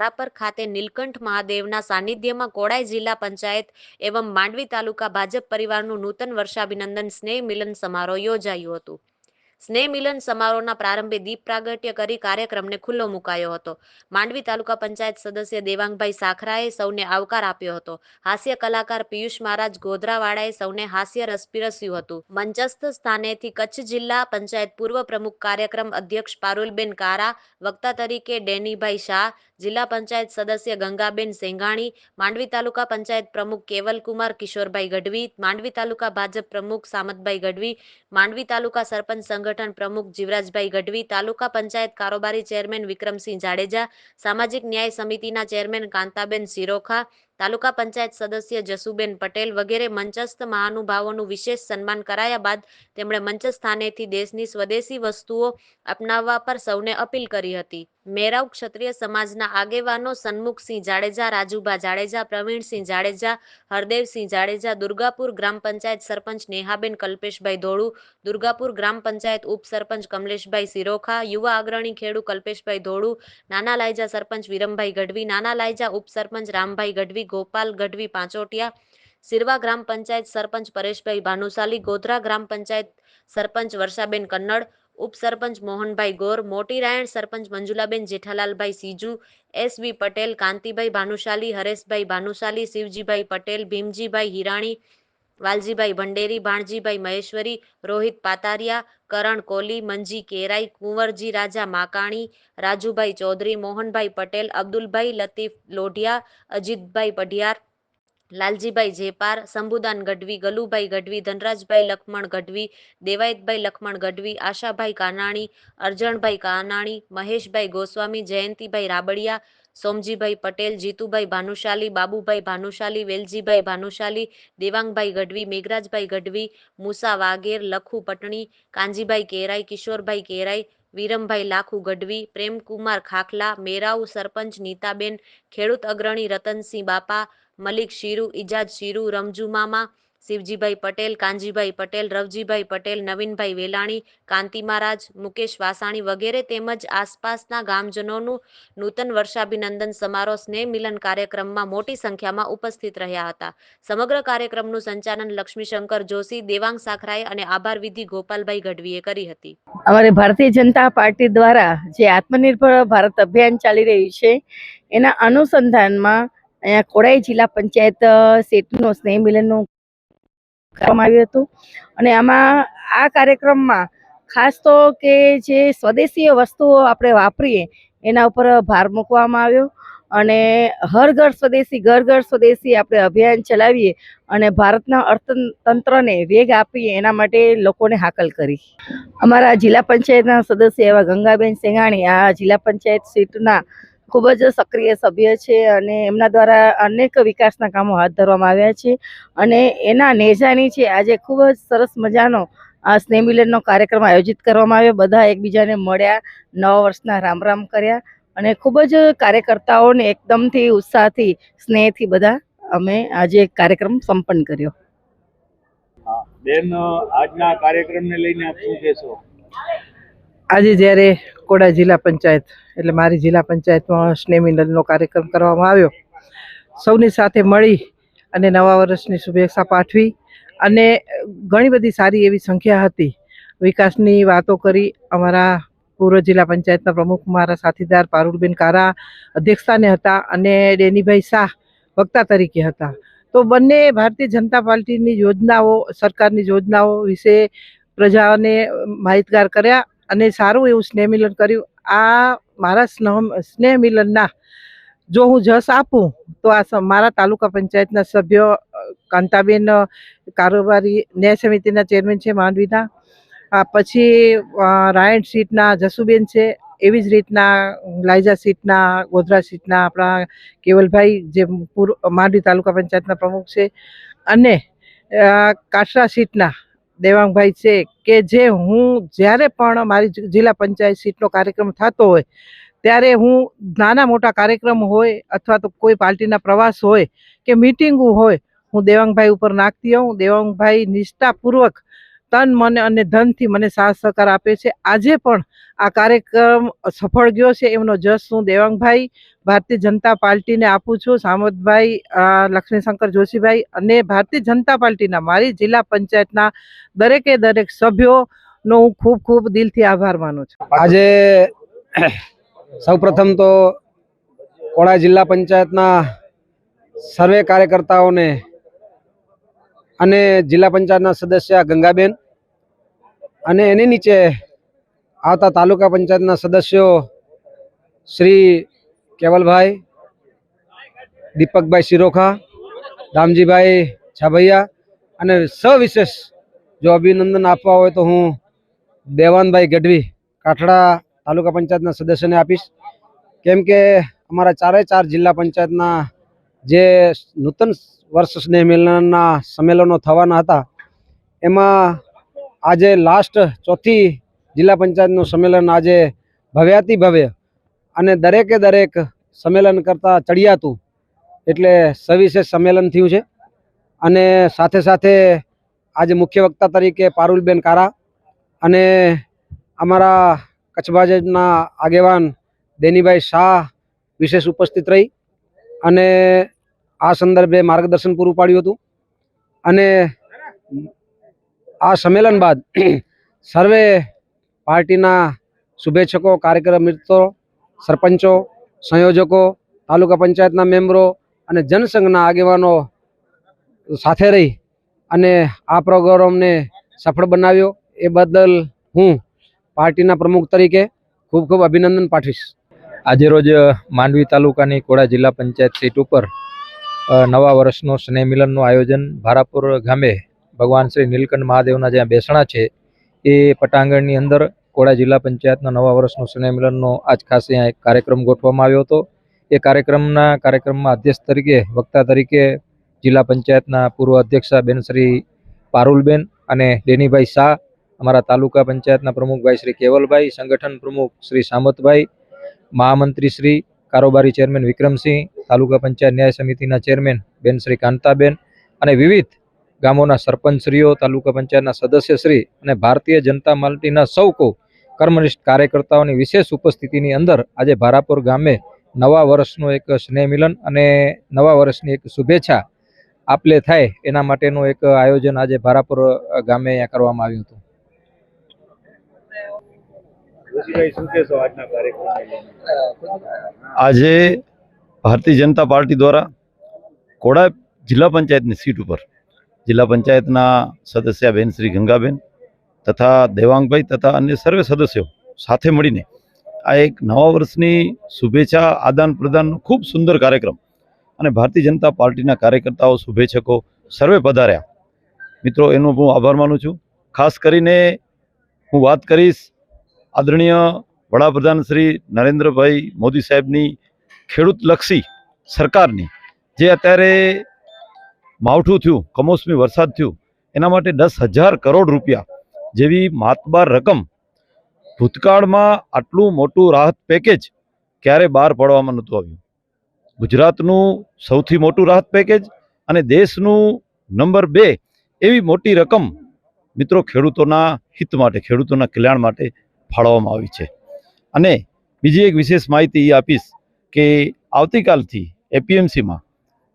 ભારાપર ખાતે નીલકંઠ મહાદેવના સાનિધ્યમાં કોડાઈ જિલ્લા પંચાયત એવં માંડવી તાલુકા ભાજપ પરિવારનું નૂતન વર્ષાભિનંદન સ્નેહ મિલન સમારોહ યોજાયું હતું. સ્નેહ સમારોહના પ્રારંભે દીપ પ્રાગટ્ય કરી કાર્યક્રમને ખુલ્લો મુકાયો હતો. માંડવી તાલુકા પંચાયત સદસ્ય દેવાંગભાઈ સાખરાએ સૌને આવકાર આપ્યો હતો. હાસ્ય કલાકાર પિયુષ મહારાજ ગોધરાવાળાએ સૌને હાસ્ય રસ હતું. મંચસ્થ સ્થાનેથી કચ્છ જિલ્લા પંચાયત પૂર્વ પ્રમુખ કાર્યક્રમ અધ્યક્ષ પારુલબેન કારા, વક્તા તરીકે ડેનીભાઈ શાહ, જિલ્લા પંચાયત સદસ્ય ગંગાબેન સેંઘાણી માંડવી તાલુકા પંચાયત પ્રમુખ કેવલકુમાર કિશોરભાઈ ગઢવી, માંડવી તાલુકા ભાજપ પ્રમુખ સામતભાઈ ગઢવી, માંડવી તાલુકા સરપંચ સંગઠન પ્રમુખ જીવરાજભાઈ ગઢવી, તાલુકા પંચાયત કારોબારી ચેરમેન વિક્રમસિંહ જાડેજા, સામાજિક ન્યાય સમિતિના ચેરમેન કાંતાબેન સિરોખા તાલુકા પંચાયત સદસ્ય જસુબેન પટેલ વગેરે મંચસ્થ મહાનુભાવોનું વિશેષ સન્માન કરાયા બાદ તેમણે મંચ સ્થાનેથી દેશની સ્વદેશી વસ્તુઓ અપનાવવા પર સૌને અપીલ કરી હતી. મેરાવ ક્ષત્રિય સમાજના આગેવાનો સન્મુખસિંહ જાડેજા, રાજુભા જાડેજા, પ્રવીણસિંહ જાડેજા, હરદેવસિંહ જાડેજા, દુર્ગાપુર ગ્રામ પંચાયત સરપંચ નેહાબેન કલ્પેશભાઈ ધોળુ, દુર્ગાપુર ગ્રામ પંચાયત ઉપસરપંચ કમલેશભાઈ સિરોખા, યુવા અગ્રણી ખેડૂ કલ્પેશભાઈ ધોળુ, નાના લાયજા સરપંચ વિરમભાઈ ગઢવી, નાના લાયજા ઉપસરપંચ રામભાઈ ગઢવી ગોપાલ ગઢવી પાંચોટિયા, સિરવા ગ્રામ પંચાયત સરપંચ પરેશભાઈ ભાનુશાલી, ગોધરા ગ્રામ પંચાયત સરપંચ વર્ષાબેન કન્નડ ઉપસરપંચ મોહનભાઈ ગોર, મોટી રાયણ સરપંચ મંજુલાબેન જેઠાલાલભાઈ સીજુ એસવી પટેલ, કાંતિભાઈ ભાનુશાલી, હરેશભાઈ ભાનુશાલી, શિવજીભાઈ પટેલ, ભીમજીભાઈ હિરાણી વાલજીભાઈ ભંડેરી, ભાણજીભાઈ મહેશ્વરી, રોહિત પાતારિયા, કરણ કોલી, મંજી કેરાઈ, કુંવરજી રાજા માકાણી, રાજુભાઈ ચૌધરી, મોહનભાઈ પટેલ, અબ્દુલભાઈ લતીફ લોઢિયા, અજીતભાઈ પઢિયાર, લાલજીભાઈ જેપાર શંભુદાન ગઢવી, ગલુભાઈ ગઢવી, ધનરાજભાઈ લખમણ ગઢવી, દેવાયતભાઈ લખમણ ગઢવી, આશાભાઈ કાનાણી, અર્જણભાઈ કાનાણી, મહેશભાઈ ગોસ્વામી, જયંતિભાઈ રાબડિયા સોમજીભાઈ પટેલ, જીતુભાઈ ભાનુશાલી, બાબુભાઈ ભાનુશાલી, વેલજીભાઈ ભાનુશાલી, દેવાંગભાઈ ગઢવી, મેઘરાજભાઈ ગઢવી, મુસા વાગેર લખુ પટણી કાંજીભાઈ કેરાઈ, કિશોરભાઈ કેરાઈ, વિરમભાઈ લાખુ ગઢવી, પ્રેમકુમાર ખાખલા, મેરાઉ સરપંચ નીતાબેન, ખેડૂત અગ્રણી રતનસિંહ બાપા, મલિક શીરુ, ઇજાજ શીરુ, રમજુ મામા શિવજીભાઈ પટેલ કાંજીભાઈ પટેલ, રવજીભાઈ પટેલ, નવીનભાઈ વેલાણી, કાંતિ મહારાજ, મુકેશ વાસાણી વગેરે તેમજ આસપાસના ગામજનોનું નૂતન વર્ષાભિનંદન સમારોહ સ્નેહ મિલન કાર્યક્રમમાં મોટી સંખ્યામાં ઉપસ્થિત રહ્યા હતા. સમગ્ર કાર્યક્રમનું સંચાલન લક્ષ્મીશંકર જોશી, દેવાંગ સાખરાએ અને આભાર વિધિ ગોપાલભાઈ ગઢવીએ કરી હતી. અમારી ભારતીય જનતા પાર્ટી દ્વારા જે આત્મનિર્ભર ભારત અભિયાન ચાલી રહ્યું છે, એના અનુસંધાનમાં અહીંયા કોડાઈ જિલ્લા પંચાયત સેટનો સ્નેહ મિલનનું કરવામાં આવ્યું હતું. અને આમાં આ કાર્યક્રમમાં ખાસ તો કે જે સ્વદેશીય વસ્તુઓ આપણે વાપરીએ, એના ઉપર ભાર મૂકવામાં આવ્યો. અને હર ઘર સ્વદેશી, ઘર ઘર સ્વદેશી આપણે અભિયાન ચલાવીએ અને ભારતના અર્થતંત્રને વેગ આપીએ, એના માટે લોકોને હાકલ કરી. અમારા જિલ્લા પંચાયતના સદસ્ય એવા ગંગાબેન સેંઘાણી આ જિલ્લા પંચાયત સીટના ખૂબ જ સક્રિય સભ્ય છે અને એમના દ્વારા અનેક વિકાસના કામો હાથ ધરવામાં આવ્યા છે. અને એના નેજાની છે, આજે ખૂબ જ સરસ મજાનો આ સ્નેહ મિલનનો કાર્યક્રમ આયોજિત કરવામાં આવ્યો. બધા એકબીજાને મળ્યા, નવા વર્ષના રામ રામ કર્યા અને ખૂબ જ કાર્યકર્તાઓને એકદમથી ઉત્સાહથી, સ્નેહથી બધા અમે આજે કાર્યક્રમ સંપન્ન કર્યો. બેન, આજના કાર્યક્રમને લઈને આપ શું કહેશો? આજે જ્યારે કોડા જિલ્લા પંચાયત, એટલે મારી જિલ્લા પંચાયતમાં સ્નેમિનલનો કાર્યક્રમ કરવામાં આવ્યો. સૌની સાથે મળી અને નવા વર્ષની શુભેચ્છા પાઠવી અને ઘણી બધી સારી એવી સંખ્યા હતી. વિકાસની વાતો કરી અમારા પૂર્વ જિલ્લા પંચાયતના પ્રમુખ મારા સાથીદાર પારુલબેન કારા અધ્યક્ષતાને હતા અને ડેનીભાઈ શાહ વક્તા તરીકે હતા. તો બંને ભારતીય જનતા પાર્ટીની યોજનાઓ, સરકારની યોજનાઓ વિશે પ્રજાને માહિતગાર કર્યા અને સારું એવું સ્નેહ મિલન કર્યું. આ મારા સ્નેહ સ્નેહ મિલનના જો હું જસ આપું તો આ મારા તાલુકા પંચાયતના સભ્ય કાંતાબેન કારોબારી ન્યાય સમિતિના ચેરમેન છે માંડવીના. પછી રાયણ સીટના જસુબેન છે એવી જ રીતના લાયજા સીટના ગોધરા સીટના આપણા કેવલભાઈ જે પૂર્વ માંડવી તાલુકા પંચાયતના પ્રમુખ છે. અને અ, સીટના દેવાંગભાઈ છે કે જે હું જ્યારે પણ મારી જિલ્લા પંચાયત સીટનો કાર્યક્રમ થતો હોય, ત્યારે હું નાના મોટા કાર્યક્રમ હોય અથવા તો કોઈ પાર્ટીના પ્રવાસ હોય કે મિટિંગો હોય, હું દેવાંગભાઈ ઉપર નાખતી હોઉં. દેવાંગભાઈ નિષ્ઠાપૂર્વક તન મન અને ધનથી મને સાથ સહકાર આપે છે. આજે પણ આ કાર્યક્રમ સફળ ગયો છે એમનો જસ હું દેવાંગભાઈ, ભારતીય જનતા પાર્ટીને આપું છું. સામતભાઈ લક્ષ્મીશંકર જોશીભાઈ અને ભારતીય જનતા પાર્ટીના મારી જિલ્લા પંચાયતના દરેકે દરેક સભ્યોનો હું ખૂબ ખૂબ દિલથી આભાર માનું છું. આજે સૌપ્રથમ તો કોડા જિલ્લા પંચાયતના સર્વે કાર્યકર્તાઓને અને જિલ્લા પંચાયતના સદસ્ય ગંગાબેન અને એની નીચે આવતા તાલુકા પંચાયતના સદસ્યો શ્રી કેવલભાઈ, દીપકભાઈ શિરોખા, રામજીભાઈ છાભૈયા અને સવિશેષ જો અભિનંદન આપવા હોય તો હું દેવાનભાઈ ગઢવી કાઠડા તાલુકા પંચાયતના સદસ્યને આપીશ. કેમ કે અમારા ચારે ચાર જિલ્લા પંચાયતના જે નૂતન વર્ષ સ્નેહ મિલનના સંમેલનો થવાના હતા, એમાં આજે લાસ્ટ ચોથી જિલ્લા પંચાયતનું સંમેલન આજે ભવ્યાતિ ભવ્ય અને દરેકે દરેક સંમેલન કરતાં ચડિયાતું એટલે સવિશેષ સંમેલન થયું છે. અને સાથે સાથે આજે મુખ્ય વક્તા તરીકે પારુલબેન કારા અને અમારા કચ્છ ભાજપના આગેવાન દેનીભાઈ શાહ વિશેષ ઉપસ્થિત રહી. અને આ સંદર્ભે માર્ગદર્શન પૂરું પાડ્યું હતું. અને આ સંમેલન બાદ સર્વે પાર્ટીના શુભેચ્છકો, કાર્યક્રમ મિત્રો, સરપંચો, સંયોજકો, તાલુકા પંચાયતના મેમ્બરો અને જનસંઘના આગેવાનો સાથે રહી અને આ પ્રોગ્રામને સફળ બનાવ્યો. એ બદલ હું પાર્ટીના પ્રમુખ તરીકે ખૂબ ખૂબ અભિનંદન પાઠવીશ. આજે રોજ માંડવી તાલુકાની કોડા જિલ્લા પંચાયત સીટ ઉપર નવા વર્ષનો સ્નેહ મિલનનું આયોજન ભારાપુર ગામે ભગવાન શ્રી નીલકંઠ મહાદેવના જ્યાં બેસણા છે, એ પટાંગણની અંદર કોડા જિલ્લા પંચાયતના નવા વર્ષનો સ્નેહ મિલનનો આજ ખાસ અહીંયા એક કાર્યક્રમ ગોઠવવામાં આવ્યો હતો. એ કાર્યક્રમના કાર્યક્રમમાં અધ્યક્ષ તરીકે, વક્તા તરીકે જિલ્લા પંચાયતના પૂર્વ અધ્યક્ષા બેન શ્રી પારુલબેન અને ડેનીભાઈ શાહ, અમારા તાલુકા પંચાયતના પ્રમુખભાઈ શ્રી કેવલભાઈ, સંગઠન પ્રમુખ શ્રી સામતભાઈ મહામંત્રી શ્રી કારોબારી ચેરમેન વિક્રમસિંહ, તાલુકા પંચાયત ન્યાય સમિતિના ચેરમેન બેન શ્રી કાંતાબેન અને વિવિધ ગામોના સરપંચશ્રીઓ, તાલુકા પંચાયતના સદસ્યશ્રી અને ભારતીય જનતા પાર્ટીના સૌ કો કર્મનિષ્ઠ કાર્યકર્તાઓની વિશેષ ઉપસ્થિતિની અંદર આજે ભારાપુર ગામે નવા વર્ષનું એક સ્નેહ મિલન અને નવા વર્ષની એક શુભેચ્છા આપલે થાય એના માટેનું એક આયોજન આજે ભારાપુર ગામે અહીંયા કરવામાં આવ્યું હતું જોશીભાઈ શું કહેશો આજના કાર્યક્રમને લઈને આજે ભારતીય જનતા પાર્ટી દ્વારા કોડા જિલ્લા પંચાયતની સીટ ઉપર જિલ્લા પંચાયતના સદસ્ય બેન શ્રી ગંગાબેન તથા દેવાંગભાઈ તથા અન્ય સર્વે સદસ્યો સાથે મળીને આ એક નવા વર્ષની શુભેચ્છા, આદાન પ્રદાનનો ખૂબ સુંદર કાર્યક્રમ અને ભારતીય જનતા પાર્ટીના કાર્યકર્તાઓ, શુભેચ્છકો સર્વે પધાર્યા. મિત્રો, એનો હું આભાર માનું છું. ખાસ કરીને હું વાત કરીશ આદરણીય વડાપ્રધાન શ્રી નરેન્દ્રભાઈ મોદી સાહેબની ખેડૂતલક્ષી સરકારની જે અત્યારે માવઠું થયું, કમોસમી વરસાદ થયું, એના માટે દસ હજાર કરોડ રૂપિયા જેવી માતબાર રકમ ભૂતકાળમાં આટલું મોટું રાહત પેકેજ ક્યારે બહાર પાડવામાં નહોતું આવ્યું? ગુજરાતનું સૌથી મોટું રાહત પેકેજ અને દેશનું નંબર બે એવી મોટી રકમ મિત્રો ખેડૂતોના હિત માટે, ખેડૂતોના કલ્યાણ માટે ફાળવવામાં આવી છે. અને બીજી એક વિશેષ માહિતી એ આપીશ કે આવતીકાલથી એપીએમસીમાં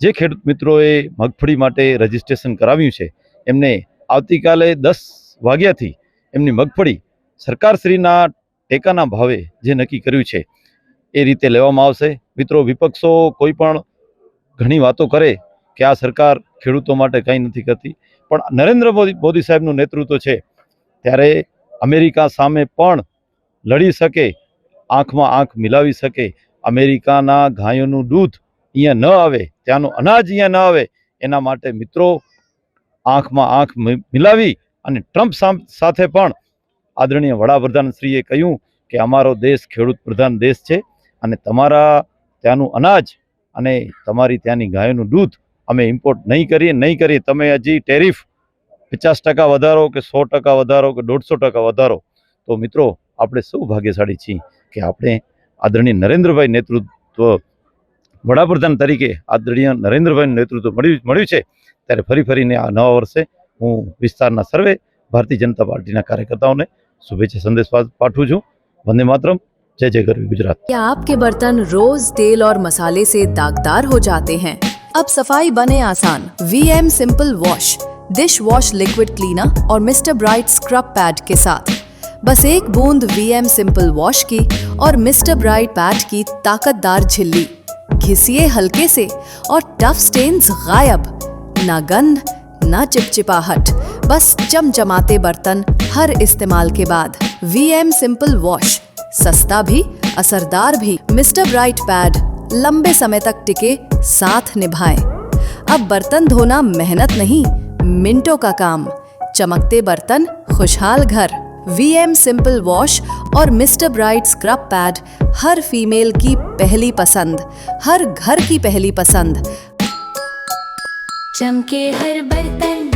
જે ખેડૂત મિત્રોએ મગફળી માટે રજીસ્ટ્રેશન કરાવ્યું છે, એમને આવતીકાલે દસ વાગ્યાથી એમની મગફળી સરકારશ્રીના ટેકાના ભાવે જે નક્કી કર્યું છે, એ રીતે લેવામાં આવશે. મિત્રો, વિપક્ષો કોઈ પણ ઘણી વાતો કરે કે આ સરકાર ખેડૂતો માટે કંઈ નથી કરતી, પણ નરેન્દ્ર મોદી મોદી સાહેબનું નેતૃત્વ છે, ત્યારે અમેરિકા સામે પણ લડી શકે, આંખમાં આંખ મિલાવી શકે, અમેરિકાના ગાયોનું દૂધ અહીંયા ન આવે, ત્યાંનું અનાજ અહીંયા ન આવે, એના માટે મિત્રો આંખમાં આંખ મિલાવી અને ટ્રમ્પ સાથે પણ આદરણીય વડાપ્રધાનશ્રીએ કહ્યું કે અમારો દેશ ખેડૂત પ્રધાન દેશ છે અને તમારા ત્યાંનું અનાજ અને તમારી ત્યાંની ગાયોનું દૂધ અમે ઇમ્પોર્ટ નહીં કરીએ નહીં કરીએ, તમે હજી ટેરિફ પચાસ ટકા વધારો કે સો ટકા વધારો કે દોઢસો ટકા વધારો તો મિત્રો આપણે સૌ ભાગ્યશાળી છીએ કે આપણે આદરણીય નરેન્દ્રભાઈ નેતૃત્વ વડાપ્રધાન તરીકે આદરણીય નરેન્દ્રભાઈનું નેતૃત્વ મળ્યું મળ્યું છે ત્યારે ફરી ફરીને આ નવા વર્ષે હું વિસ્તારના સર્વે ભારતીય જનતા પાર્ટીના કાર્યકર્તાઓને શુભેચ્છા સંદેશ પા- પાઠવું છું વંદે માતરમ જય જય ગરવી ગુજરાત क्या आपके बर्तन रोज तेल और मसाले से दागदार हो जाते हैं अब सफाई बने आसान we M simple wash dish wash liquid cleaner और मिस्टर ब्राइट स्क्रब पैड के साथ। बस एक बूंद वी एम सिंपल वॉश की और मिस्टर ब्राइट पैड की ताकतदार झिल्ली। घिसिए हल्के से और टफ स्टेन्स गायब। ना गंध, ना चिपचिपाहट। बस चमचमाते बर्तन हर इस्तेमाल के बाद। वी एम सिंपल वॉश सस्ता भी, असरदार भी। मिस्टर ब्राइट पैड लंबे समय तक टिके, साथ निभाए। अब बर्तन धोना मेहनत नहीं मिनटों का काम। चमकते बर्तन, खुशहाल घर। वी एम सिंपल वॉश और मिस्टर ब्राइट स्क्रब पैड हर फीमेल की पहली पसंद, हर घर की पहली पसंद। चमके हर बर्तन,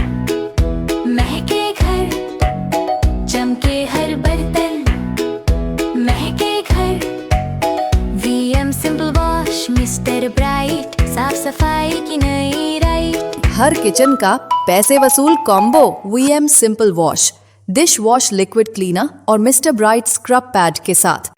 महके घर। चमके हर बर्तन, महके घर। V M simple wash mister bright साफ़ सफ़ाई की नई हर किचन का पैसे वसूल combo Vim simple wash dish wash liquid cleaner और मिस्टर ब्राइट स्क्रब पैड के साथ